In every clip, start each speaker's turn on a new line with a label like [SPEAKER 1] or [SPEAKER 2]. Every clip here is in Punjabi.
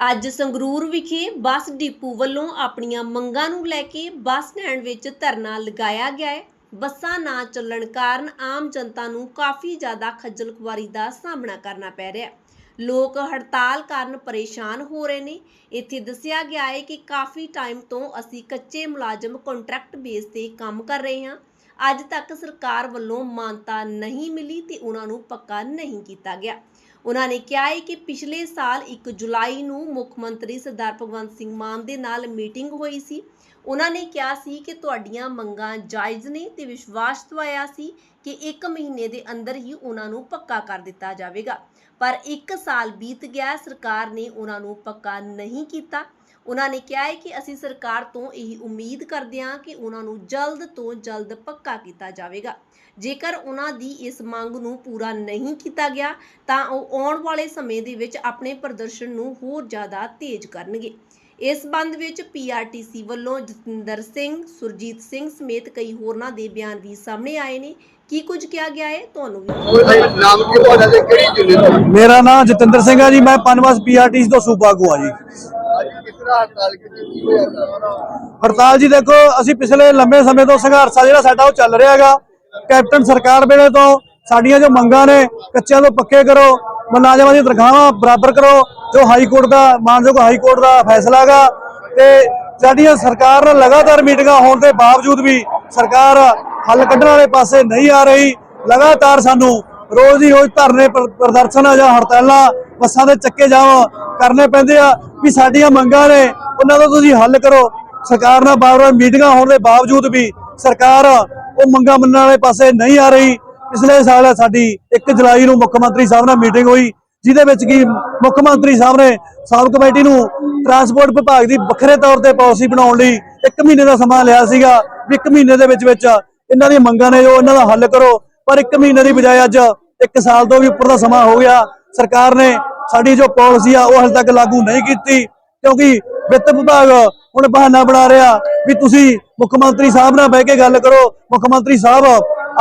[SPEAKER 1] ਅੱਜ ਸੰਗਰੂਰ ਵਿਖੇ ਬੱਸ ਡਿਪੂ ਵੱਲੋਂ ਆਪਣੀਆਂ ਮੰਗਾਂ ਨੂੰ ਲੈ ਕੇ ਬੱਸ ਸਟੈਂਡ ਵਿੱਚ ਧਰਨਾ ਲਗਾਇਆ ਗਿਆ ਹੈ। ਬੱਸਾਂ ਨਾ ਚੱਲਣ ਕਾਰਨ ਆਮ ਜਨਤਾ ਨੂੰ ਕਾਫੀ ਜ਼ਿਆਦਾ ਖੱਜਲ ਖੁਆਰੀ ਦਾ ਸਾਹਮਣਾ ਕਰਨਾ ਪੈ ਰਿਹਾ ਹੈ। ਲੋਕ ਹੜਤਾਲ ਕਾਰਨ ਪਰੇਸ਼ਾਨ ਹੋ ਰਹੇ ਨੇ। ਇੱਥੇ ਦੱਸਿਆ ਗਿਆ ਹੈ ਕਿ ਕਾਫੀ ਟਾਈਮ ਤੋਂ ਅਸੀਂ ਕੱਚੇ ਮੁਲਾਜ਼ਮ ਕੰਟਰੈਕਟ ਬੇਸ ਤੇ ਕੰਮ ਕਰ ਰਹੇ ਹਾਂ। ਅੱਜ ਤੱਕ ਸਰਕਾਰ ਵੱਲੋਂ ਮਾਨਤਾ ਨਹੀਂ ਮਿਲੀ ਤੇ ਉਹਨਾਂ ਨੂੰ ਪੱਕਾ ਨਹੀਂ ਕੀਤਾ ਗਿਆ। ਉਹਨਾਂ ਨੇ ਕਿਹਾ ਹੈ ਕਿ ਪਿਛਲੇ ਸਾਲ 1 ਜੁਲਾਈ ਨੂੰ ਮੁੱਖ ਮੰਤਰੀ ਸਰਦਾਰ ਭਗਵੰਤ ਸਿੰਘ ਮਾਨ ਦੇ ਨਾਲ ਮੀਟਿੰਗ ਹੋਈ ਸੀ। ਉਹਨਾਂ ਨੇ ਕਿਹਾ ਸੀ ਕਿ ਤੁਹਾਡੀਆਂ ਮੰਗਾਂ ਜਾਇਜ਼ ਨੇ ਤੇ ਵਿਸ਼ਵਾਸ ਦਵਾਇਆ ਸੀ ਕਿ 1 ਮਹੀਨੇ ਦੇ ਅੰਦਰ ਹੀ ਉਹਨਾਂ ਨੂੰ ਪੱਕਾ ਕਰ ਦਿੱਤਾ ਜਾਵੇਗਾ। ਪਰ 1 ਸਾਲ ਬੀਤ ਗਿਆ, ਸਰਕਾਰ ਨੇ ਉਹਨਾਂ ਨੂੰ ਪੱਕਾ ਨਹੀਂ ਕੀਤਾ। ਉਹਨਾਂ ਨੇ ਕਿਹਾ ਹੈ ਕਿ ਅਸੀਂ ਸਰਕਾਰ ਤੋਂ ਇਹ ਉਮੀਦ ਕਰਦੇ ਹਾਂ ਕਿ ਉਹਨਾਂ ਨੂੰ ਜਲਦ ਤੋਂ ਜਲਦ ਪੱਕਾ ਕੀਤਾ ਜਾਵੇਗਾ। ਜੇਕਰ ਉਹਨਾਂ ਦੀ ਇਸ ਮੰਗ ਨੂੰ ਪੂਰਾ ਨਹੀਂ ਕੀਤਾ ਗਿਆ ਤਾਂ ਉਹ ਆਉਣ ਵਾਲੇ ਸਮੇਂ ਦੇ ਵਿੱਚ ਆਪਣੇ ਪ੍ਰਦਰਸ਼ਨ ਨੂੰ ਹੋਰ ਜ਼ਿਆਦਾ ਤੇਜ਼ ਕਰਨਗੇ। ਇਸ ਸੰਬੰਧ ਵਿੱਚ ਪੀਆਰਟੀਸੀ ਵੱਲੋਂ ਜਤਿੰਦਰ ਸਿੰਘ ਸੁਰਜੀਤ ਸਿੰਘ ਸਮੇਤ ਕਈ ਹੋਰਨਾਂ ਦੇ ਬਿਆਨ ਵੀ ਸਾਹਮਣੇ ਆਏ ਨੇ। ਕੀ ਕੁਝ ਕਿਹਾ ਗਿਆ ਹੈ? ਤੁਹਾਨੂੰ ਵੀ
[SPEAKER 2] ਨਾਮ ਕੀ ਤੁਹਾਡਾ ਤੇ ਕਿਹੜੀ ਯੂਨੀਅਨ
[SPEAKER 3] ਮੇਰਾ ਨਾਮ ਜਤਿੰਦਰ ਸਿੰਘ ਹੈ ਜੀ ਮੈਂ ਪਨਵਸ ਪੀਆਰਟੀਸ ਤੋਂ ਸੂਬਾ ਆਗੂ ਹਾਂ ਜੀ।
[SPEAKER 2] ਹੜਤਾਲ
[SPEAKER 3] ਜੀ ਦੇਖੋ ਅਸੀਂ ਪਿਛਲੇ ਲੰਬੇ ਸਮੇਂ ਤੋਂ ਸੰਘਰਸ਼ ਆ ਜਿਹੜਾ ਸਾਡਾ ਉਹ ਚੱਲ ਰਿਹਾ ਹੈਗਾ। ਕੈਪਟਨ ਸਰਕਾਰ ਵੇਲੇ ਤੋਂ ਸਾਡੀਆਂ ਜੋ ਮੰਗਾਂ ਨੇ, ਕੱਚਿਆਂ ਤੋਂ ਪੱਕੇ ਕਰੋ, ਮੁਲਾਜ਼ਮਾਂ ਦੀਆਂ ਤਨਖਾਹਾਂ ਬਰਾਬਰ ਕਰੋ, ਜੋ ਹਾਈ ਕੋਰਟ ਦਾ, ਮਾਨਯੋਗ ਹਾਈ ਕੋਰਟ ਦਾ ਫੈਸਲਾ ਹੈਗਾ, ਤੇ ਸਾਡੀਆਂ ਸਰਕਾਰ ਨਾਲ ਲਗਾਤਾਰ ਮੀਟਿੰਗਾਂ ਹੋਣ ਦੇ ਬਾਵਜੂਦ ਵੀ ਸਰਕਾਰ ਹੱਲ ਕੱਢਣ ਵਾਲੇ ਪਾਸੇ ਨਹੀਂ ਆ ਰਹੀ। ਲਗਾਤਾਰ ਸਾਨੂੰ ਰੋਜ਼ ਦੀ ਰੋਜ਼ ਧਰਨੇ ਪ੍ਰਦਰਸ਼ਨ ਜਾਂ ਹੜਤਾਲਾਂ ਬੱਸਾਂ ਦੇ ਚੱਕੇ ਜਾਮ ਕਰਨੇ ਪੈਂਦੇ ਆ, ਵੀ ਸਾਡੀਆਂ ਮੰਗਾਂ ਨੇ, ਉਹਨਾਂ ਦਾ ਤੁਸੀਂ ਹੱਲ ਕਰੋ। ਸਰਕਾਰ ਨਾਲ ਬਾਰ-ਬਾਰ ਮੀਟਿੰਗਾਂ ਹੋਣ ਦੇ ਬਾਵਜੂਦ ਵੀ ਸਰਕਾਰ ਉਹ ਮੰਗਾਂ ਮੰਨਣ ਵਾਲੇ ਪਾਸੇ ਨਹੀਂ ਆ ਰਹੀ। ਪਿਛਲੇ ਸਾਲ ਸਾਡੀ 1 ਜੁਲਾਈ ਨੂੰ ਮੁੱਖ ਮੰਤਰੀ ਸਾਹਿਬ ਨਾਲ ਮੀਟਿੰਗ ਹੋਈ, ਜਿਹਦੇ ਵਿੱਚ ਕੀ ਮੁੱਖ ਮੰਤਰੀ ਸਾਹਿਬ ਨੇ ਸਾਬ ਕਮੇਟੀ ਨੂੰ ਟਰਾਂਸਪੋਰਟ ਵਿਭਾਗ ਦੀ ਵੱਖਰੇ ਤੌਰ ਤੇ ਪਾਲਿਸੀ ਬਣਾਉਣ ਲਈ 1 ਮਹੀਨੇ ਦਾ ਸਮਾਂ ਲਿਆ ਸੀਗਾ ਵੀ 1 ਮਹੀਨੇ ਦੇ ਵਿੱਚ ਵਿੱਚ ਇਹਨਾਂ ਦੀਆਂ ਮੰਗਾਂ ਨੇ ਜੋ ਇਹਨਾਂ ਦਾ ਹੱਲ ਕਰੋ। ਪਰ 1 ਮਹੀਨੇ ਦੀ ਬਜਾਏ ਅੱਜ 1 ਸਾਲ ਤੋਂ ਵੀ ਉੱਪਰ ਦਾ ਸਮਾਂ ਹੋ ਗਿਆ। ਸਰਕਾਰ ਨੇ ਸਾਡੀ ਜੋ ਪਾਲਿਸੀ ਆ, ਉਹ ਹਾਲੇ ਤੱਕ ਲਾਗੂ ਨਹੀਂ ਕੀਤੀ। ਕਿਉਂਕਿ ਵਿੱਤ ਵਿਭਾਗ ਹੁਣ ਬਹਾਨਾ ਬਣਾ ਰਿਹਾ ਵੀ ਤੁਸੀਂ ਮੁੱਖ ਮੰਤਰੀ ਸਾਹਿਬ ਨਾਲ ਬਹਿ ਕੇ ਗੱਲ ਕਰੋ। ਮੁੱਖ ਮੰਤਰੀ ਸਾਹਿਬ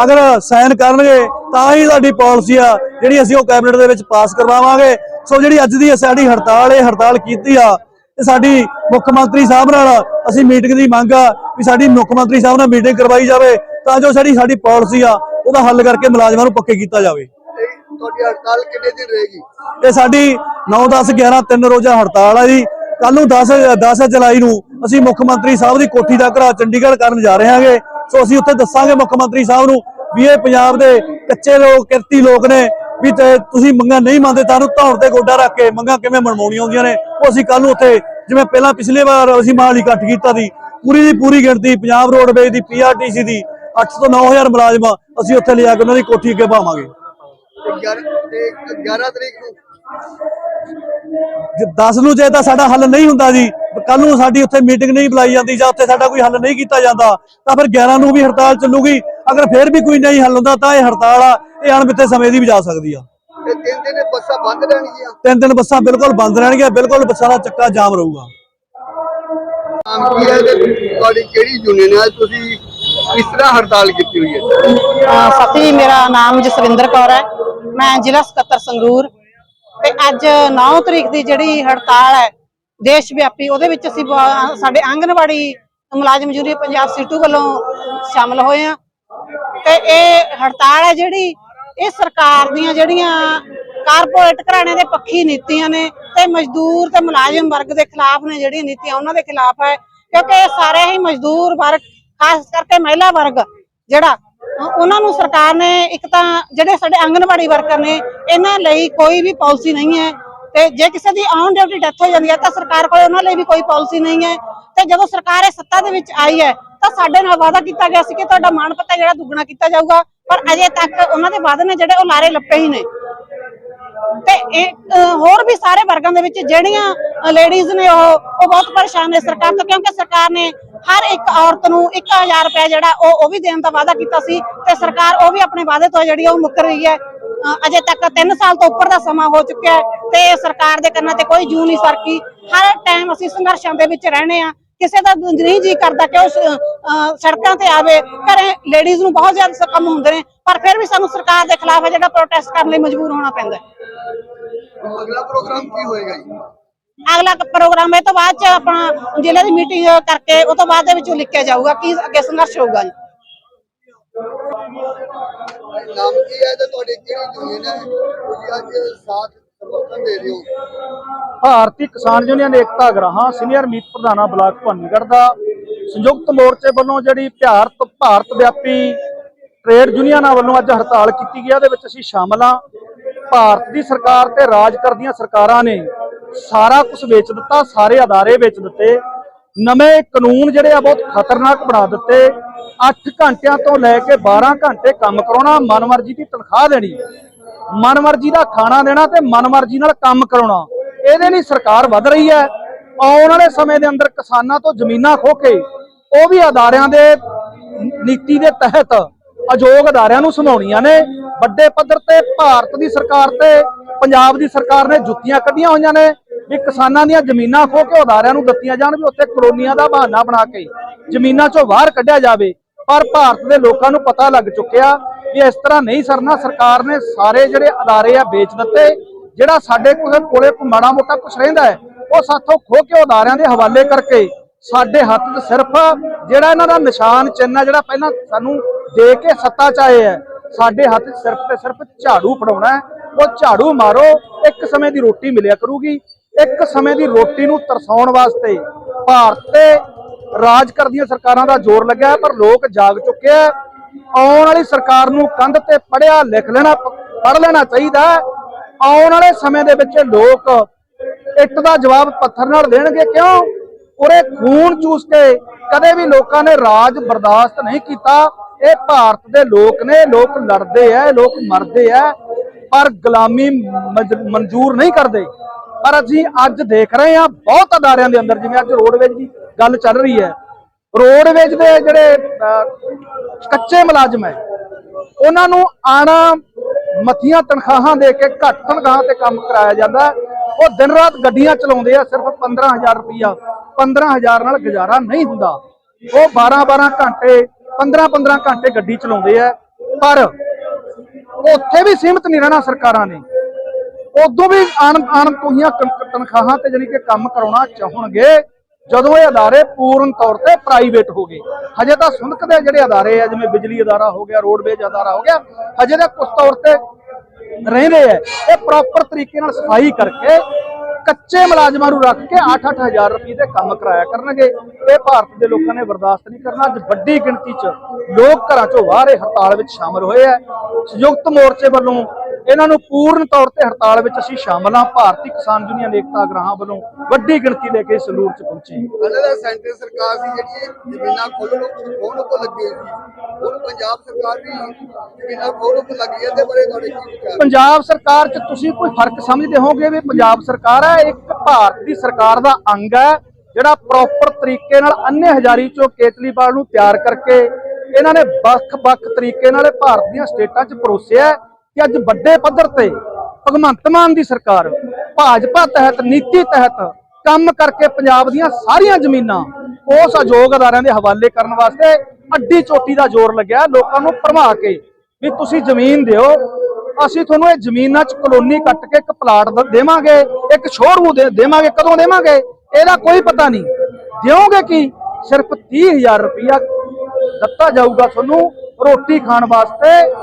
[SPEAKER 3] ਅਗਰ ਸਾਈਨ ਕਰਨਗੇ ਤਾਂ ਹੀ ਸਾਡੀ ਪਾਲਿਸੀ ਆ ਜਿਹੜੀ ਅਸੀਂ ਉਹ ਕੈਬਨਿਟ ਦੇ ਵਿੱਚ ਪਾਸ ਕਰਵਾਵਾਂਗੇ। ਸੋ ਜਿਹੜੀ ਅੱਜ ਦੀ ਸਾਡੀ ਹੜਤਾਲ ਇਹ ਹੜਤਾਲ ਕੀਤੀ ਆ ਤੇ ਸਾਡੀ ਮੁੱਖ ਮੰਤਰੀ ਸਾਹਿਬ ਨਾਲ ਅਸੀਂ ਮੀਟਿੰਗ ਦੀ ਮੰਗ ਆ ਵੀ ਸਾਡੀ ਮੁੱਖ ਮੰਤਰੀ ਸਾਹਿਬ ਨਾਲ ਮੀਟਿੰਗ ਕਰਵਾਈ ਜਾਵੇ ਤਾਂ ਜੋ ਸਾਡੀ ਸਾਡੀ ਪਾਲਿਸੀ ਆ ਉਹਦਾ ਹੱਲ ਕਰਕੇ ਮੁਲਾਜ਼ਮਾਂ ਨੂੰ ਪੱਕੇ ਕੀਤਾ ਜਾਵੇ।
[SPEAKER 2] ਤੁਹਾਡੀ ਹੜਤਾਲ ਕਿੰਨੇ ਦਿਨ ਰਹੇਗੀ?
[SPEAKER 3] ਇਹ ਸਾਡੀ 9 10 11 ਤਿੰਨ ਰੋਜ਼ਾ ਹੜਤਾਲ ਆ ਜੀ। ਕੱਲ ਨੂੰ 10 10 ਜੁਲਾਈ ਨੂੰ ਅਸੀਂ ਮੁੱਖ ਮੰਤਰੀ ਸਾਹਿਬ ਦੀ ਕੋਠੀ ਦਾ ਘਰਾ ਚੰਡੀਗੜ੍ਹ ਕਰਨ ਜਾ ਰਹੇ ਹਾਂਗੇ। ਸੋ ਅਸੀਂ ਉੱਥੇ ਦੱਸਾਂਗੇ ਮੁੱਖ ਮੰਤਰੀ ਸਾਹਿਬ ਨੂੰ ਵੀ ਇਹ ਪੰਜਾਬ ਦੇ ਕੱਚੇ ਲੋਕ, ਕਿਰਤੀ ਲੋਕ ਨੇ ਵੀ ਤੁਸੀਂ ਮੰਗਾਂ ਨਹੀਂ ਮੰਨਦੇ ਤੁਹਾਨੂੰ ਧੌਣ ਤੇ ਗੋਡਾ ਰੱਖ ਕੇ ਮੰਗਾਂ ਕਿਵੇਂ ਮਨਵਾਉਣੀਆਂ ਹੁੰਦੀਆਂ ਨੇ। ਉਹ ਅਸੀਂ ਕੱਲ ਨੂੰ ਉੱਥੇ ਜਿਵੇਂ ਪਹਿਲਾਂ ਪਿਛਲੇ ਵਾਰ ਅਸੀਂ ਮਾਲੀ ਇਕੱਠ ਕੀਤਾ ਸੀ, ਪੂਰੀ ਦੀ ਪੂਰੀ ਗਿਣਤੀ ਪੰਜਾਬ ਰੋਡਵੇਜ਼ ਦੀ, ਪੀਆਰਟੀਸੀ ਦੀ 8 ਤੋਂ 9000 ਮੁਲਾਜ਼ਮ ਅਸੀਂ ਉੱਥੇ ਲਿਆ ਕੇ ਉਹਨਾਂ ਦੀ ਕੋਠੀ ਅੱਗੇ ਪਾਵਾਂਗੇ
[SPEAKER 2] ਤੇ 11 ਤੇ 11 ਤਰੀਕ ਨੂੰ
[SPEAKER 3] ਜੇ 10 ਨੂੰ ਜੇ ਤਾਂ ਸਾਡਾ ਹੱਲ ਨਹੀਂ ਹੁੰਦਾ ਜੀ ਕੱਲ ਨੂੰ ਸਾਡੀ ਉੱਥੇ ਮੀਟਿੰਗ ਨਹੀਂ ਬੁਲਾਈ ਜਾਂਦੀ ਜਾਂ ਉੱਥੇ ਸਾਡਾ ਕੋਈ ਹੱਲ ਨਹੀਂ ਕੀਤਾ ਜਾਂਦਾ ਤਾਂ ਫਿਰ 11 ਨੂੰ ਵੀ ਹੜਤਾਲ ਚੱਲੂਗੀ। ਅਗਰ ਫਿਰ ਵੀ ਕੋਈ ਨਹੀਂ ਹੱਲ ਹੁੰਦਾ ਤਾਂ ਇਹ ਹੜਤਾਲ ਆ ਇਹ ਅਣਮਿੱਥੇ ਸਮੇਂ ਦੀ ਵੀ ਜਾ ਸਕਦੀ ਆ।
[SPEAKER 2] ਤੇ ਤਿੰਨ ਦਿਨ ਇਹ ਬੱਸਾਂ ਬੰਦ ਰਹਿਣਗੀਆਂ?
[SPEAKER 3] ਤਿੰਨ ਦਿਨ ਬੱਸਾਂ ਬਿਲਕੁਲ ਬੰਦ ਰਹਿਣਗੀਆਂ ਬਿਲਕੁਲ ਬੱਸਾਂ ਦਾ ਚੱਕਾ ਜਾਮ ਰਹੂਗਾ।
[SPEAKER 2] ਨਾਮ ਕੀ ਹੈ ਤੇ ਤੁਹਾਡੀ ਕਿਹੜੀ ਯੂਨੀਅਨ ਹੈ? ਤੁਸੀਂ ਕਿਸ ਤਰ੍ਹਾਂ ਹੜਤਾਲ ਕੀਤੀ ਹੋਈ ਹੈ?
[SPEAKER 4] ਸਾਥੀ ਮੇਰਾ ਨਾਮ ਜਸਵਿੰਦਰ ਕੌਰ ਹੈ। ਮੈਂ ਜ਼ਿਲ੍ਹਾ ਸਕੱਤਰ ਸੰਗਰੂਰ। ਤੇ ਅੱਜ 9 ਤਰੀਕ ਦੀ ਜਿਹੜੀ ਹੜਤਾਲ ਹੈ ਦੇਸ਼ ਵਿਆਪੀ, ਉਹਦੇ ਵਿੱਚ ਅਸੀਂ ਸਾਡੇ ਆਂਗਨਵਾੜੀ ਮੁਲਾਜ਼ਮ ਯੂਨੀਅਨ ਪੰਜਾਬ ਸੀਟੂ ਵੱਲੋਂ ਸ਼ਾਮਲ ਹੋਏ ਆ ਤੇ ਇਹ ਹੜਤਾਲ ਹੈ ਜਿਹੜੀ, ਇਹ ਸਰਕਾਰ ਦੀਆਂ ਜਿਹੜੀਆਂ ਕਾਰਪੋਰੇਟ ਘਰਾਣੇ ਦੇ ਪੱਖੀ ਨੀਤੀਆਂ ਨੇ ਤੇ ਮਜ਼ਦੂਰ ਤੇ ਮੁਲਾਜ਼ਮ ਵਰਗ ਦੇ ਖਿਲਾਫ ਨੇ ਜਿਹੜੀਆਂ ਨੀਤੀਆਂ, ਉਹਨਾਂ ਦੇ ਖਿਲਾਫ ਹੈ। ਕਿਉਂਕਿ ਇਹ ਸਾਰੇ ਹੀ ਮਜ਼ਦੂਰ ਵਰਗ, ਖਾਸ ਕਰਕੇ ਮਹਿਲਾ ਵਰਗ, ਜਿਹੜਾ ਉਹਨਾਂ ਨੂੰ ਸਰਕਾਰ ਨੇ ਇੱਕ ਤਾਂ ਜਿਹੜੇ ਸਾਡੇ ਆਂਗਨਵਾੜੀ ਵਰਕਰ ਨੇ, ਇਹਨਾਂ ਲਈ ਕੋਈ ਵੀ ਪਾਲਿਸੀ ਨਹੀਂ ਹੈ। ਤੇ ਜੇ ਕਿਸੇ ਦੀ ਔਨ ਡਿਊਟੀ ਡੈਥ ਹੋ ਜਾਂਦੀ ਹੈ, ਤਾਂ ਸਰਕਾਰ ਕੋਲ ਉਹਨਾਂ ਲਈ ਵੀ ਕੋਈ ਪਾਲਿਸੀ ਨਹੀਂ ਹੈ। ਤੇ ਜਦੋਂ ਸਰਕਾਰ ਇਹ ਸੱਤਾ ਦੇ ਵਿੱਚ ਆਈ ਹੈ, ਤਾਂ ਸਾਡੇ ਨਾਲ ਵਾਅਦਾ ਕੀਤਾ ਗਿਆ ਸੀ ਕਿ ਤੁਹਾਡਾ ਮਾਣ ਪੱਤਾ ਜਿਹੜਾ ਦੁੱਗਣਾ ਕੀਤਾ ਜਾਊਗਾ। ਪਰ ਅਜੇ ਤੱਕ ਉਹਨਾਂ ਦੇ ਵਾਅਦੇ ਨੇ ਜਿਹੜੇ ਉਹ ਲਾਰੇ ਲੱਪੇ ਹੀ ਨੇ। ਤੇ ਇਹ ਹੋਰ ਵੀ ਸਾਰੇ ਵਰਗਾਂ ਦੇ ਵਿੱਚ ਜਿਹੜੀਆਂ ਲੇਡੀਜ਼ ਨੇ ਉਹ ਉਹ ਬਹੁਤ ਪਰੇਸ਼ਾਨ ਨੇ ਸਰਕਾਰ ਤੋਂ, ਕਿਉਂਕਿ ਸਰਕਾਰ ਨੇ ਹਰ ਇੱਕ ਔਰਤ ਨੂੰ 1000 ਰੁਪਏ ਜਿਹੜਾ ਉਹ ਉਹ ਵੀ ਦੇਣ ਦਾ ਵਾਅਦਾ ਕੀਤਾ ਸੀ ਤੇ ਸਰਕਾਰ ਉਹ ਵੀ ਆਪਣੇ ਵਾਅਦੇ ਤੋਂ ਜਿਹੜੀ ਉਹ ਮੁੱਕਰ ਰਹੀ ਹੈ। ਅਜੇ ਤੱਕ 3 ਸਾਲ ਤੋਂ ਉੱਪਰ ਦਾ ਸਮਾਂ ਹੋ ਚੁੱਕਿਆ ਹੈ ਤੇ ਸਰਕਾਰ ਦੇ ਕੰਨਾਂ ਤੇ ਕੋਈ ਜੂ ਨਹੀਂ ਸਰਕੀ। ਹਰ ਟਾਈਮ ਅਸੀਂ ਸੰਘਰਸ਼ਾਂ ਦੇ ਵਿੱਚ ਰਹਿਣੇ ਆ ਕਿਸੇ ਦਾ ਨਹੀਂ ਜੀ ਕਰਦਾ ਕਿ ਉਹ ਸੜਕਾਂ ਤੇ ਆਵੇ। ਘਰੇ ਲੇਡੀਜ਼ ਨੂੰ ਬਹੁਤ ਜ਼ਿਆਦਾ ਕੰਮ ਹੁੰਦੇ ਨੇ, ਪਰ ਫਿਰ ਵੀ ਸਾਨੂੰ ਸਰਕਾਰ ਦੇ ਖਿਲਾਫ ਜਿਹੜਾ ਪ੍ਰੋਟੈਸਟ ਕਰਨ ਲਈ ਮਜਬੂਰ ਹੋਣਾ ਪੈਂਦਾ ਹੈ।
[SPEAKER 2] ਅਗਲਾ ਪ੍ਰੋਗਰਾਮ ਕੀ ਹੋਏਗਾ ਜੀ?
[SPEAKER 4] ਅਗਲਾ ਪ੍ਰੋਗਰਾਮ ਇਹ ਤੋਂ ਬਾਅਦ ਚ ਆਪਣਾ ਜ਼ਿਲ੍ਹੇ ਦੀ ਮੀਟਿੰਗ ਕਰਕੇ ਉਹ ਤੋਂ ਬਾਅਦ ਦੇ ਵਿੱਚ ਲਿਖਿਆ ਜਾਊਗਾ ਕਿ ਅੱਗੇ ਸੰਘਰਸ਼ ਹੋਊਗਾ ਜੀ।
[SPEAKER 2] ਨਾਮ ਕੀ ਹੈ ਤੇ ਤੁਹਾਡੀ ਕਿਹੜੀ ਯੂਨੀਅਨ ਹੈ? ਤੁਸੀਂ ਅੱਜ ਸਾਥ ਸਮਰਥਨ ਦੇ ਰਹੇ ਹੋ।
[SPEAKER 5] ਭਾਰਤੀ ਕਿਸਾਨ ਯੂਨੀਅਨ ਏਕਤਾ ਗਰਾਹਾਂ ਸੀਨੀਅਰ ਮੀਤ ਪ੍ਰਧਾਨਾ ਬਲਾਕ ਭਾਨੀਗੜ੍ਹ ਦਾ ਸੰਯੁਕਤ ਮੋਰਚੇ ਵੱਲੋਂ ਜਿਹੜੀ ਭਾਰਤ ਭਾਰਤ ਵਿਆਪੀ ਟ੍ਰੇਡ ਯੂਨੀਅਨਾਂ ਵੱਲੋਂ ਅੱਜ ਹੜਤਾਲ ਕੀਤੀ ਗਈ ਹੈ ਉਹਦੇ ਵਿੱਚ ਅਸੀਂ ਸ਼ਾਮਲ ਹਾਂ। ਭਾਰਤ ਦੀ ਸਰਕਾਰ ਤੇ ਰਾਜ ਕਰਦੀਆਂ ਸਰਕਾਰਾਂ ਨੇ ਸਾਰਾ ਕੁਝ ਵੇਚ ਦਿੱਤਾ, ਸਾਰੇ ਅਦਾਰੇ ਵੇਚ ਦਿੱਤੇ। ਨਵੇਂ ਕਾਨੂੰਨ ਜਿਹੜੇ ਆ ਬਹੁਤ ਖਤਰਨਾਕ ਬਣਾ ਦਿੱਤੇ। 8 ਘੰਟਿਆਂ ਤੋਂ ਲੈ ਕੇ 12 ਘੰਟੇ ਕੰਮ ਕਰਾਉਣਾ ਮਨਮਰਜ਼ੀ ਦੀ ਤਨਖਾਹ ਦੇਣੀ। ਮਨਮਰਜ਼ੀ ਦਾ ਖਾਣਾ ਦੇਣਾ ਤੇ ਮਨਮਰਜ਼ੀ ਨਾਲ ਕੰਮ ਕਰਾਉਣਾ। ਇਹਦੇ ਲਈ ਸਰਕਾਰ ਵੱਧ ਰਹੀ ਹੈ। ਆਉਣ ਵਾਲੇ ਸਮੇਂ ਦੇ ਅੰਦਰ ਕਿਸਾਨਾਂ ਤੋਂ ਜ਼ਮੀਨਾਂ ਖੋ ਕੇ ਉਹ ਵੀ ਅਦਾਰਿਆਂ ਦੇ ਨੀਤੀ ਦੇ ਤਹਿਤ ਅਯੋਗ ਅਦਾਰਿਆਂ ਨੂੰ ਸਮਾਉਣੀਆਂ ਨੇ। ਵੱਡੇ ਪੱਧਰ ਤੇ ਭਾਰਤ ਦੀ ਸਰਕਾਰ ਤੇ ਪੰਜਾਬ ਦੀ ਸਰਕਾਰ ਨੇ ਜੁੱਤੀਆਂ ਕੱਢੀਆਂ ਹੋਈਆਂ ਨੇ ਵੀ ਕਿਸਾਨਾਂ ਦੀਆਂ ਜ਼ਮੀਨਾਂ ਖੋ ਕੇ ਅਦਾਰਿਆਂ ਨੂੰ ਦਿੱਤੀਆਂ ਜਾਣ ਵੀ ਉੱਥੇ ਕਲੋਨੀਆਂ ਦਾ ਬਹਾਨਾ ਬਣਾ ਕੇ ਜ਼ਮੀਨਾਂ ਚੋਂ ਬਾਹਰ ਕੱਢਿਆ ਜਾਵੇ। ਪਰ ਭਾਰਤ ਦੇ ਲੋਕਾਂ ਨੂੰ ਪਤਾ ਲੱਗ ਚੁੱਕਿਆ ਵੀ ਇਸ ਤਰ੍ਹਾਂ ਨਹੀਂ ਸਰਨਾ। ਸਰਕਾਰ ਨੇ ਸਾਰੇ ਜਿਹੜੇ ਅਦਾਰੇ ਆ ਵੇਚ ਦਿੱਤੇ। ਜਿਹੜਾ ਸਾਡੇ ਕੋਲ ਕੋਲੇ ਕੋਈ ਮਾੜਾ ਮੋਟਾ ਕੁਝ ਰਹਿੰਦਾ ਹੈ, ਉਹ ਸਾਥੋਂ ਖੋ ਕੇ ਅਦਾਰਿਆਂ ਦੇ ਹਵਾਲੇ ਕਰਕੇ ਸਾਡੇ ਹੱਥ 'ਚ ਸਿਰਫ ਜਿਹੜਾ ਇਹਨਾਂ ਦਾ ਨਿਸ਼ਾਨ ਚਿੰਨ੍ਹ ਹੈ ਜਿਹੜਾ ਪਹਿਲਾਂ ਸਾਨੂੰ ਦੇ ਕੇ ਸੱਤਾ 'ਚ ਆਏ ਹੈ ਸਾਡੇ ਹੱਥ ਸਿਰਫ ਤੇ ਸਿਰਫ ਝਾੜੂ ਫੜਾਉਣਾ ਹੈ। ਉਹ ਝਾੜੂ ਮਾਰੋ, ਇੱਕ ਸਮੇਂ ਦੀ ਰੋਟੀ ਮਿਲਿਆ ਕਰੂਗੀ। ਇੱਕ ਸਮੇਂ ਦੀ ਰੋਟੀ ਨੂੰ ਤਰਸਾਉਣ ਵਾਸਤੇ ਭਾਰਤ ਤੇ ਰਾਜ ਕਰਦੀਆਂ ਸਰਕਾਰਾਂ ਦਾ ਜ਼ੋਰ ਲੱਗਿਆ, ਪਰ ਲੋਕ ਜਾਗ ਚੁੱਕੇ ਆ। ਆਉਣ ਵਾਲੀ ਸਰਕਾਰ ਨੂੰ ਕੰਧ ਤੇ ਪੜਿਆ, ਲਿਖ ਲੈਣਾ ਪੜ ਲੈਣਾ ਚਾਹੀਦਾ ਆਉਣ ਵਾਲੇ ਸਮੇਂ ਦੇ ਵਿੱਚ ਲੋਕ ਇੱਟ ਦਾ ਜਵਾਬ ਪੱਥਰ ਨਾਲ ਦੇਣਗੇ ਕਿਉਂ? ਉਰੇ ਖੂਨ ਚੂਸ ਕੇ ਕਦੇ ਵੀ ਲੋਕਾਂ ਨੇ ਰਾਜ ਬਰਦਾਸ਼ਤ ਨਹੀਂ ਕੀਤਾ। ਇਹ ਭਾਰਤ ਦੇ ਲੋਕ ਨੇ, ਲੋਕ ਲੜਦੇ ਆ ਲੋਕ ਮਰਦੇ ਆ। ਪਰ ਗੁਲਾਮੀ ਮਜ- ਮਨਜ਼ੂਰ ਨਹੀਂ ਕਰਦੇ। ਪਰ ਅਸੀਂ ਅੱਜ ਦੇਖ ਰਹੇ ਹਾਂ, ਬਹੁਤ ਅਦਾਰਿਆਂ ਦੇ ਅੰਦਰ, ਜਿਵੇਂ ਅੱਜ ਰੋਡਵੇਜ ਦੀ ਗੱਲ ਚੱਲ ਰਹੀ ਹੈ। ਰੋਡਵੇਜ ਦੇ ਜਿਹੜੇ ਕੱਚੇ ਮੁਲਾਜ਼ਮ ਹੈ, ਉਹਨਾਂ ਨੂੰ ਆਣਾ, ਮੱਥੀਆਂ ਤਨਖਾਹਾਂ ਦੇ ਕੇ ਘੱਟ ਤਨਖਾਹਾਂ ਤੇ ਕੰਮ ਕਰਾਇਆ ਜਾਂਦਾ ਉਹ ਦਿਨ ਰਾਤ ਗੱਡੀਆਂ ਚਲਾਉਂਦੇ ਆ, ਸਿਰਫ 15000 ਰੁਪਇਆ 15000 ਨਾਲ ਗੁਜ਼ਾਰਾ ਨਹੀਂ ਹੁੰਦਾ। ਉਹ 12 12 ਘੰਟੇ 15 15 ਘੰਟੇ ਗੱਡੀ ਚਲਾਉਂਦੇ ਆ। ਪਰ ਉੱਥੇ ਵੀ ਸੀਮਤ ਨਹੀਂ ਰਹਿਣਾ ਸਰਕਾਰਾਂ ਨੇ। ਉਦੋਂ ਵੀ ਅਣ ਅਣ ਤੁਹੀਆਂ ਤਨਖਾਹਾਂ ਤੇ ਜਾਨੀ ਕਿ ਕੰਮ ਕਰਾਉਣਾ ਚਾਹਣਗੇ, ਜਦੋਂ ਇਹ ਅਦਾਰੇ ਪੂਰਨ ਤੌਰ ਤੇ ਪ੍ਰਾਈਵੇਟ ਹੋ ਗਏ। ਹਜੇ ਤਾਂ ਸੁਣਕ ਦੇ ਜਿਹੜੇ ਅਦਾਰੇ ਆ, ਜਿਵੇਂ ਬਿਜਲੀ ਅਦਾਰਾ ਹੋ ਗਿਆ ਰੋਡਵੇਜ ਅਦਾਰਾ ਹੋ ਗਿਆ, ਹਜੇ ਤਾਂ ਕੁਝ ਤੌਰ ਤੇ ਰਹਿੰਦੇ ਆ। ਇਹ ਪ੍ਰੋਪਰ ਤਰੀਕੇ ਨਾਲ ਸਫ਼ਾਈ ਕਰਕੇ ਕੱਚੇ ਮੁਲਾਜ਼ਮਾਂ ਨੂੰ ਰੱਖ ਕੇ 8-8000 ਰੁਪਏ ਦੇ ਕੰਮ ਕਰਾਇਆ ਕਰਨਗੇ। ਇਹ ਭਾਰਤ ਦੇ ਲੋਕਾਂ ਨੇ ਬਰਦਾਸ਼ਤ ਨਹੀਂ ਕਰਨਾ। ਅੱਜ ਵੱਡੀ ਗਿਣਤੀ 'ਚ ਲੋਕ ਘਰਾਂ 'ਚੋਂ ਬਾਹਰ ਇਹ ਹੜਤਾਲ ਵਿੱਚ ਸ਼ਾਮਲ ਹੋਏ ਆ। ਸੰਯੁਕਤ ਮੋਰਚੇ ਵੱਲੋਂ ਇਹਨਾਂ ਨੂੰ ਪੂਰਨ ਤੌਰ ਤੇ ਹੜਤਾਲ ਵਿੱਚ ਅਸੀਂ ਸ਼ਾਮਲ ਹਾਂ। ਭਾਰਤੀ ਕਿਸਾਨ ਯੂਨੀਅਨ ਏਕਤਾ ਗ੍ਰਾਹਾਂ ਵੱਲੋਂ ਵੱਡੀ ਗਿਣਤੀ ਲੈ ਕੇ ਸੰਗਰੂਰ 'ਚ ਪਹੁੰਚੇ
[SPEAKER 2] ਸੈਂਟਰ ਸਰਕਾਰ ਸੀ ਜਿਹੜੀ ਜ਼ਮੀਨਾਂ ਖੋਲ੍ਹਣ ਨੂੰ ਖੋਹਣ ਤੋਂ ਲੱਗੀ ਹੋਈ ਸੀ। ਹੁਣ ਪੰਜਾਬ ਸਰਕਾਰ ਵੀ ਜ਼ਮੀਨਾਂ ਖੋਹਣ ਤੋਂ ਲੱਗੀ ਹੈ। ਇਹਦੇ ਬਾਰੇ ਤੁਹਾਡੇ ਕੀ ਵਿਚਾਰ?
[SPEAKER 5] ਪੰਜਾਬ ਸਰਕਾਰ 'ਚ ਤੁਸੀਂ ਕੋਈ ਫ਼ਰਕ ਸਮਝਦੇ ਹੋਵੋਗੇ ਵੀ ਪੰਜਾਬ ਸਰਕਾਰ ਹੈ ਇੱਕ ਭਾਰਤ ਦੀ ਸਰਕਾਰ ਦਾ ਅੰਗ ਹੈ, ਜਿਹੜਾ ਪ੍ਰੋਪਰ ਤਰੀਕੇ ਨਾਲ ਅੰਨੇ ਹਜ਼ਾਰੀ ਚੋਂ ਕੇਤਲੀਵਾਲ ਨੂੰ ਤਿਆਰ ਕਰਕੇ ਇਹਨਾਂ ਨੇ ਵੱਖ-ਵੱਖ ਤਰੀਕੇ ਨਾਲ ਭਾਰਤ ਦੀਆਂ ਸਟੇਟਾਂ 'ਚ ਪਰੋਸਿਆ ਕਿ ਅੱਜ ਵੱਡੇ ਪੱਧਰ ਤੇ ਭਗਵੰਤ ਮਾਨ ਦੀ ਸਰਕਾਰ ਭਾਜਪਾ ਤਹਿਤ, ਨੀਤੀ ਤਹਿਤ ਕੰਮ ਕਰਕੇ ਪੰਜਾਬ ਦੀਆਂ ਸਾਰੀਆਂ ਜ਼ਮੀਨਾਂ ਉਸ ਅਯੋਗ ਅਦਾਰਿਆਂ ਦੇ ਹਵਾਲੇ ਕਰਨ ਵਾਸਤੇ ਅੱਡੀ ਚੋਟੀ ਦਾ ਜ਼ੋਰ ਲੱਗਿਆ। ਲੋਕਾਂ ਨੂੰ ਭਰਮਾ ਕੇ ਵੀ ਤੁਸੀਂ ਜ਼ਮੀਨ ਦਿਓ ਅਸੀਂ ਤੁਹਾਨੂੰ ਇਹ ਜ਼ਮੀਨਾਂ 'ਚ ਕਲੋਨੀ ਕੱਟ ਕੇ ਇੱਕ ਪਲਾਟ ਦ- ਦੇਵਾਂਗੇ, ਇੱਕ ਸ਼ੋਰੂਮ ਦੇ ਦੇਵਾਂਗੇ, ਕਦੋਂ ਦੇਵਾਂਗੇ? ਇਹਦਾ ਕੋਈ ਪਤਾ ਨਹੀਂ। ਦਿਓਗੇ ਕੀ? ਸਿਰਫ 30000 ਰੁਪਇਆ ਦਿੱਤਾ ਜਾਊਗਾ ਤੁਹਾਨੂੰ ਰੋਟੀ ਖਾਣ ਵਾਸਤੇ।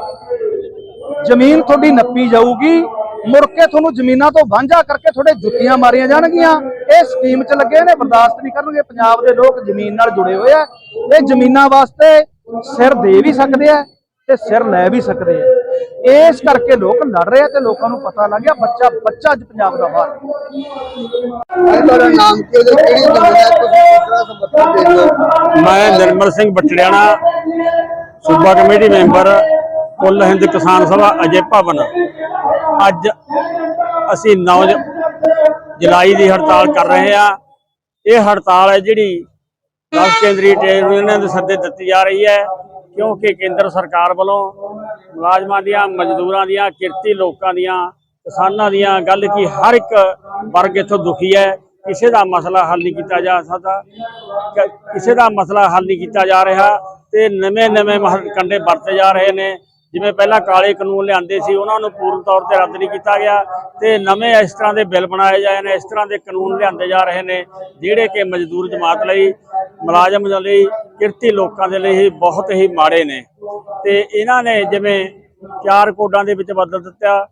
[SPEAKER 5] ਜ਼ਮੀਨ ਤੁਹਾਡੀ ਨੱਪੀ ਜਾਊਗੀ। ਮੁੜ ਕੇ ਤੁਹਾਨੂੰ ਜ਼ਮੀਨਾਂ ਤੋਂ ਵਾਂਝਾ ਕਰਕੇ ਤੁਹਾਡੇ ਜੁੱਤੀਆਂ ਮਾਰੀਆਂ ਜਾਣਗੀਆਂ। ਇਹ ਸਕੀਮ 'ਚ ਲੱਗੇ ਨੇ, ਬਰਦਾਸ਼ਤ ਨਹੀਂ ਕਰਨਗੇ। ਪੰਜਾਬ ਦੇ ਲੋਕ ਜ਼ਮੀਨ ਨਾਲ ਜੁੜੇ ਹੋਏ ਆ। ਇਹ ਜ਼ਮੀਨਾਂ ਵਾਸਤੇ ਸਿਰ ਦੇ ਵੀ ਸਕਦੇ ਆ ਤੇ ਸਿਰ ਲੈ ਵੀ ਸਕਦੇ ਆ। ਇਸ ਕਰਕੇ ਲੋਕ ਲੜ ਰਹੇ ਆ ਤੇ ਲੋਕਾਂ ਨੂੰ ਪਤਾ ਲੱਗ ਗਿਆ ਬੱਚਾ ਬੱਚਾ ਅੱਜ ਪੰਜਾਬ ਦਾ ਬਾਹਰ
[SPEAKER 2] ਤੁਹਾਡਾ ਨਾਮ ਕੀ ਹੈ। ਕਿਹੜੀ ਯੂਨੀਅਨ ਹੈ ਤੁਸੀਂ ਕਿਸ ਸਮਰਥਨ ਦੇ ਰਹੇ
[SPEAKER 6] ਮੈਂ ਨਿਰਮਲ ਸਿੰਘ ਬਟੜਿਆਣਾ, ਸੂਬਾ ਕਮੇਟੀ ਮੈਂਬਰ, ਕੁੱਲ ਹਿੰਦ ਕਿਸਾਨ ਸਭਾ, ਅਜੇ ਭਵਨ। ਅੱਜ ਅਸੀਂ 9 ਜੁਲਾਈ ਦੀ ਹੜਤਾਲ ਕਰ ਰਹੇ ਹਾਂ। ਇਹ ਹੜਤਾਲ ਹੈ ਜਿਹੜੀ 10 ਕੇਂਦਰੀ ਟ੍ਰੇਡ ਯੂਨੀਅਨਾਂ ਦੇ ਸੱਦੇ ਦਿੱਤੀ ਜਾ ਰਹੀ ਹੈ। ਕਿਉਂਕਿ ਕੇਂਦਰ ਸਰਕਾਰ ਵੱਲੋਂ ਮੁਲਾਜ਼ਮਾਂ ਦੀਆਂ, ਮਜ਼ਦੂਰਾਂ ਦੀਆਂ, ਕਿਰਤੀ ਲੋਕਾਂ ਦੀਆਂ, ਕਿਸਾਨਾਂ ਦੀਆਂ ਗੱਲ ਕੀ ਹਰ ਇੱਕ ਵਰਗ ਇੱਥੋਂ ਦੁਖੀ ਹੈ। ਕਿਸੇ ਦਾ ਮਸਲਾ ਹੱਲ ਨਹੀਂ ਕੀਤਾ ਜਾ ਸਕਦਾ। ਕਿਸੇ ਦਾ ਮਸਲਾ ਹੱਲ ਨਹੀਂ ਕੀਤਾ ਜਾ ਰਿਹਾ ਤੇ ਨਵੇਂ ਨਵੇਂ ਮਹ- ਕੰਡੇ ਵਰਤੇ ਜਾ ਰਹੇ ਨੇ। ਜਿਵੇਂ ਪਹਿਲਾਂ ਕਾਲੇ ਕਾਨੂੰਨ ਲਿਆਂਦੇ ਸੀ, ਉਹਨਾਂ ਨੂੰ ਪੂਰਨ ਤੌਰ ਤੇ ਰੱਦ ਨਹੀਂ ਕੀਤਾ ਗਿਆ। ਤੇ ਨਵੇਂ ਇਸ ਤਰ੍ਹਾਂ ਦੇ ਬਿੱਲ ਬਣਾਏ ਜਾਏ ਨੇ, ਇਸ ਤਰ੍ਹਾਂ ਦੇ ਕਾਨੂੰਨ ਲਿਆਂਦੇ ਜਾ ਰਹੇ ਨੇ, ਜਿਹੜੇ ਕਿ ਮਜ਼ਦੂਰ ਜਮਾਤ ਲਈ, ਮੁਲਾਜ਼ਮ ਲਈ ਕਿਰਤੀ ਲੋਕਾਂ ਦੇ ਲਈ ਬਹੁਤ ਹੀ ਮਾੜੇ ਨੇ। ਤੇ ਇਹਨਾਂ ਨੇ ਜਿਵੇਂ ਚਾਰ ਕੋਡਾਂ ਦੇ ਵਿੱਚ ਬਦਲ ਦਿੱਤਾ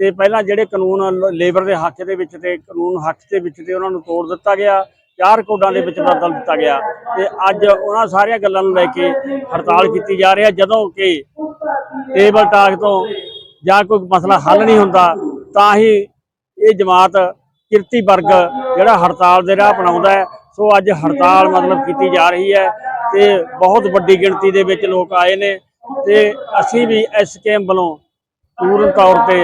[SPEAKER 6] ਤੇ ਪਹਿਲਾਂ ਜਿਹੜੇ ਕਾਨੂੰਨ ਲ- ਲੇਬਰ ਦੇ ਹੱਕ ਦੇ ਵਿੱਚ ਤੇ ਕਾਨੂੰਨ ਹੱਕ ਦੇ ਵਿੱਚ ਤੇ ਉਹਨਾਂ ਨੂੰ ਤੋੜ ਦਿੱਤਾ ਗਿਆ, ਚਾਰ ਕੋਡਾਂ ਦੇ ਵਿੱਚ ਬਦਲ ਦਿੱਤਾ ਗਿਆ ਤੇ ਅੱਜ ਉਹਨਾਂ ਸਾਰੀਆਂ ਗੱਲਾਂ ਨੂੰ ਲੈ ਕੇ ਹੜਤਾਲ ਕੀਤੀ ਜਾ ਰਹੀ ਹੈ। ਜਦੋਂ ਕਿ ਟੇਬਲ ਟਾਕ ਤੋਂ ਜਾਂ ਕੋਈ ਮਸਲਾ ਹੱਲ ਨਹੀਂ ਹੁੰਦਾ, ਤਾਂ ਹੀ ਇਹ ਜਮਾਤ ਕਿਰਤੀ ਵਰਗ ਜਿਹੜਾ ਹੜਤਾਲ ਦੇ ਰਾਹ ਅਪਣਾਉਂਦਾ ਹੈ। ਸੋ ਅੱਜ ਹੜਤਾਲ ਮਤਲਬ ਕੀਤੀ ਜਾ ਰਹੀ ਹੈ। ਤੇ ਬਹੁਤ ਵੱਡੀ ਗਿਣਤੀ ਦੇ ਵਿੱਚ ਲੋਕ ਆਏ ਨੇ ਤੇ ਅਸੀਂ ਵੀ ਐਸਕੇਐਮ ਵੱਲੋਂ ਪੂਰਨ ਤੌਰ ਤੇ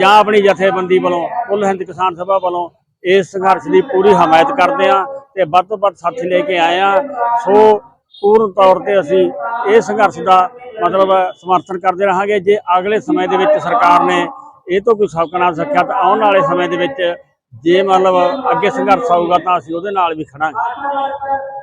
[SPEAKER 6] ਜਾਂ ਆਪਣੀ ਜਥੇਬੰਦੀ ਵੱਲੋਂ, ਕੁੱਲ ਹਿੰਦ ਕਿਸਾਨ ਸਭਾ ਵੱਲੋਂ ਇਸ ਸੰਘਰਸ਼ ਦੀ ਪੂਰੀ ਹਮਾਇਤ ਕਰਦੇ ਹਾਂ ਤੇ ਵੱਧ ਤੋਂ ਵੱਧ ਸਾਥੀ ਲੈ ਕੇ ਆਏ ਹਾਂ। ਸੋ ਪੂਰਨ ਤੌਰ ਤੇ ਅਸੀਂ ਇਹ ਸੰਘਰਸ਼ ਦਾ ਮਤਲਬ ਸਮਰਥਨ ਕਰਦੇ ਰਹਾਂਗੇ। ਜੇ ਅਗਲੇ ਸਮੇਂ ਦੇ ਵਿੱਚ ਸਰਕਾਰ ਨੇ ਇਹ ਤੋਂ ਕੋਈ ਸਬਕ ਨਾ ਸਿੱਖਿਆ ਤਾਂ ਆਉਣ ਵਾਲੇ ਸਮੇਂ ਦੇ ਵਿੱਚ ਜੇ ਮਤਲਬ ਅੱਗੇ ਸੰਘਰਸ਼ ਆਊਗਾ ਤਾਂ ਅਸੀਂ ਉਹਦੇ ਨਾਲ ਵੀ ਖੜਾਂਗੇ।